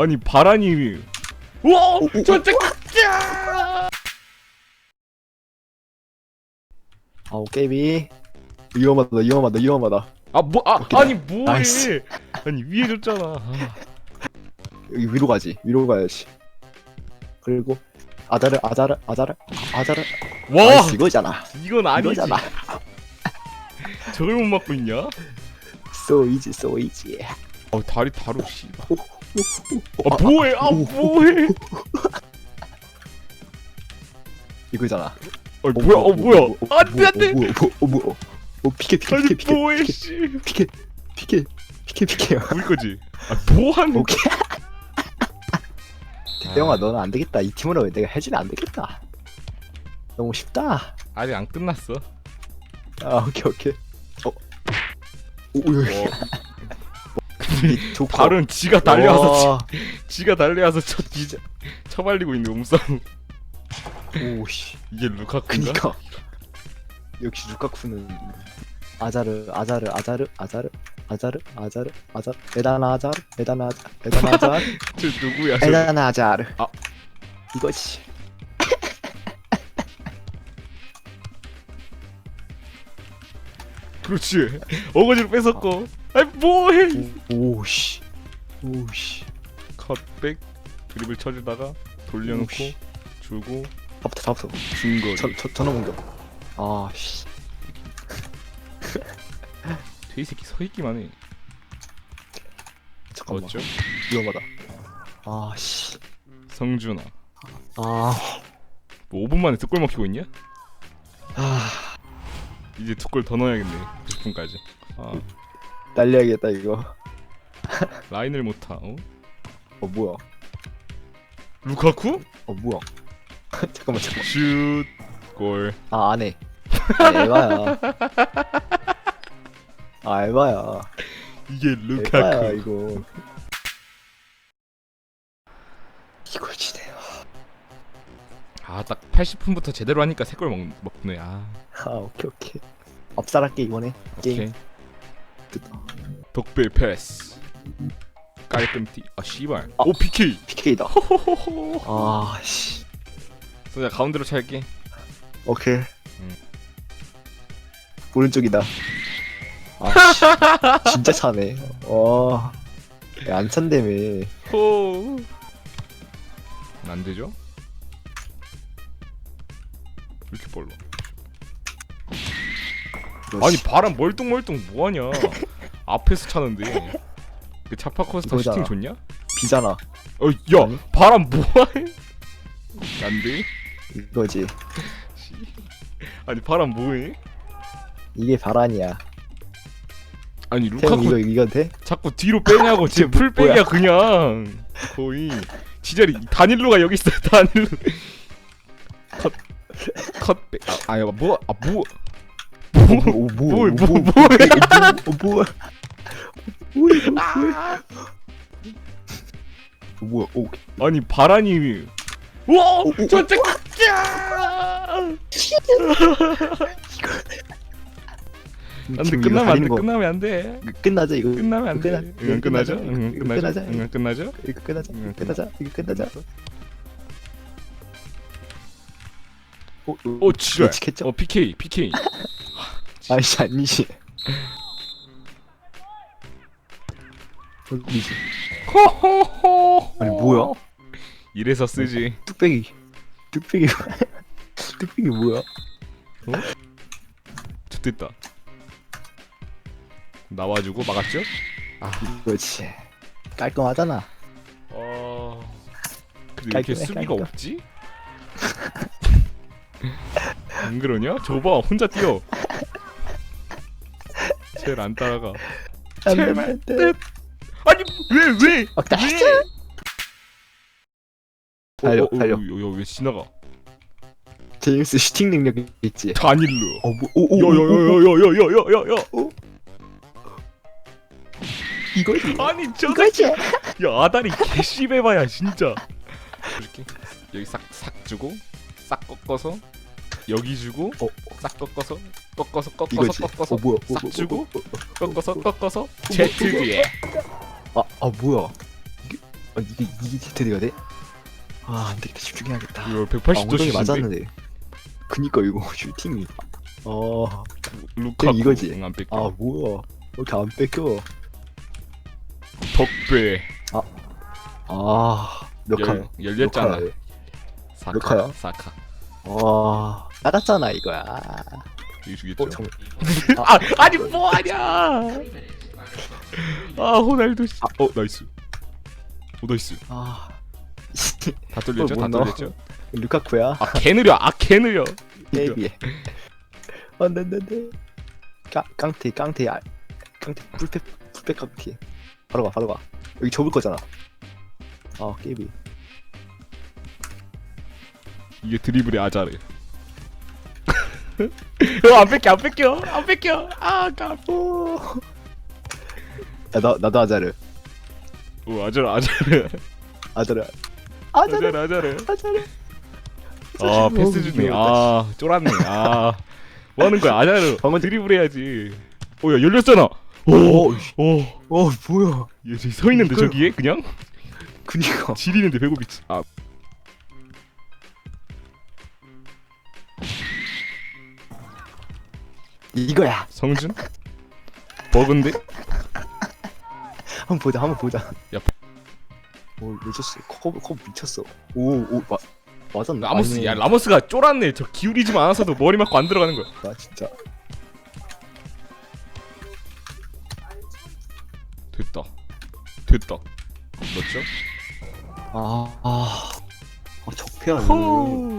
아니 바라니 우와 저쪽 아우 깨비. 위험하다 위험하다 위험하다. 아뭐 아, 오케이, 아니 뭐해? 나이스. 아니 위에 줬잖아. 아, 여기 위로 가지 위로 가야지. 그리고 아자르 아자르 아자르 아자르. 와! 나이스 이거잖아. 이건 아니지. 이거잖아. 저걸 못 맞고 있냐? So easy so easy. 어 다리 다루 씨발. 오, 아 뭐해? 아 오. 뭐해? 이거잖아. 어 뭐야? 어 뭐야? 안돼 안돼! 뭐야 뭐 뭐야 어 피케 피케 아니 피케 피케 뭐해 씨. 피케 피케 피케 피케 뭘 거지? 아 뭐하는 오케이. 대영아 너는 안 되겠다. 이 팀으로 내가 해주면 안 되겠다. 너무 쉽다. 아직 안 끝났어. 아 오케이 오케이. 어. 오야 와, 좋고 발은 지가 달려와서 와. 지, 지가 달려와서 쳐 뒤져 쳐발리고 있는 몸싸움. 오씨. 이게 루카쿠인가? 그니까. 역시 루카쿠는 아자르 아자르 아자르 아자르 아자르 아자르 아자르. 에다나 아자르 에다나 아자르 에다나 아자르. 저 누구야 저? 에다나 아자르. 아. 이거지. 그렇지. 어거지로 뺏었고 아이 뭐해? 오- 오씨. 오씨. 컷백 드립을 쳐주다가 돌려놓고 오씨. 주고 잡부터 잡부터. 중거리. 저, 저, 전원 공격. 아씨. 돼이 새끼 서 있기만 해. 잠깐만. 어쩌? 위험하다. 아씨. 성준아. 아, 뭐 5분 만에 두 골 먹히고 있냐? 아. 이제 두 골 더 넣어야겠네 90분까지. 아 날려야겠다 이거. 라인을 못타 어? 어 뭐야? 루카쿠? 어 뭐야? 잠깐만 잠깐만. 슛골. 아 안해. 아, 에바야. 아 에바야. 이게 에바야 루카쿠 이거. 이걸 지네요. 아 딱 80분부터 제대로 하니까 세골 먹네 아. 아 오케이 오케이. 업살할게 이번에. 게임. 오케이 됐다 독배 패스. 깔끔띠. 아 씨발. 아. 오 PK PK다 호호호호 아씨. 그래서 가운데로 찰게. 오케이. 음. 오른쪽이다. 아 진짜 차네. 와안 찬다며. 호. 안 되죠? 왜 이렇게 빨라? 아니 바람 멀뚱멀뚱 뭐하냐? 앞에서 차는데 그 차파 코스터 이거잖아. 슈팅 좋냐? 비잖아 어, 야 아니. 바람 뭐해? 안 돼? 이거지 씨. 아니 바람 뭐해? 이게 바란이야 아니 루카쿠 이거 이거 돼? 자꾸 뒤로 빼냐고 쟤 뭐- 풀백이야 그냥 거의 지자리 단일로가 여기 있어 단일로 컷 컷백 아, 아니 뭐아 뭐 오, 뭘, 뭐, 뭐, 뭐, 뭐야? 뭐, 이거 뭐야? 어, 뭐야? 오, 아니 바라니 우와 저쪽 안돼 끝나면 이거 안돼 끝나면 안돼 끝나자 이거. 끝나면 안돼 끝나- 끝나죠 이거 끝나죠 끝나자. 응 끝나죠 이거 끝나자. 응, 끝나자. 이거 끝나자. 오, 오 지랄 예측했죠? 어 PK PK 아니지 아니지. 어디지? 호호호 아니 뭐야? 이래서 쓰지 뚝배기. 뚝배기. 뚝배기 뭐야? 좋됐다 나와주고 막았죠? 그렇지. 깔끔하잖아. 어... 근데 왜 이렇게 깔끔해, 수비가 깔끔. 없지? 안 그러냐? 저봐 혼자 뛰어 쟤를 안 따라가 제발 뜻. 아니 왜 왜? 어, 나이스. 왜? 달려, 어, 어, 달려. 어, 어, 왜 지나가? 제임스 슈팅 능력 있지. 단일로 어, 뭐, 오, 오, 오, 오, 오, 야야야야야야야야야 이거지. 아니 저 이거지. 야 아다리 개씨배봐야 진짜 이렇게 여기 싹 싹 주고 싹 꺾어서 여기 주고 어, 싹 꺾어서 꺾어서 꺾어서 이거지. 꺾어서 어, 뭐야? 싹 뭐, 주고 뭐, 뭐, 뭐, 꺾어서 뭐, 꺾어서 뭐, 제트 뭐, 뒤에. 아, 아 뭐야? 이게 어, 이게 이게 디테일가 돼? 아 안되겠다. 집중해야겠다. 이거 아 180도 엉덩이 슛인데. 맞았는데. 그니까 이거 슈팅이. 어... 루카쿠 이거지. 응, 안 뺏겨. 아 뭐야. 왜 이렇게 안 뺏겨? 덕배. 아 몇 칸? 열, 열렸잖아. 몇 사카 칸이야? 사카 와 따랐잖아 이거야. 이거 주겠죠? 어 정말 아 아니 뭐하냐! 아 호날두 씨. 어 나이스. 오 나이스. 아. 다 뚫렸죠? 못다 넣어. 뚫렸죠? 루카쿠야? 아 개 느려. 아 개 느려. 게임이 안돼안돼 깡태 깡태 아, 깡태 풀백 풀백 깡태 바로 가 바로 가. 여기 접을 거잖아. 아 게임이 이게 드리블의 아자르. 어안 뺏겨 안 뺏겨 안 뺏겨. 아 까보 야 나 나도 아자르. 오 아자르 아자르. 아자르. 아자르 아자르. 아자르. 아자르. 아 패스 주네 아 쫄았네. 아. 뭐 하는 거야? 아자르. 방금 드리블 해야지. 오 야 열렸잖아. 오, 오오. 어 뭐야. 얘 서 있는데 이걸- 저기에? 그냥? 그니까. 지리는데 배고프지 아 이거야. 성준? 버그인데 한번 보자 한번 보자. 야. 오 컵, 컵 미쳤어. 오오 마, 맞았나 라모스 야 아니면- 라모스가 쫄았네. 저 기울이지만 않아서도 머리 맞고 안 들어가는 거야. 아 진짜. 됐다. 됐다. 넣었죠? 아, 아, 아 적폐야. 호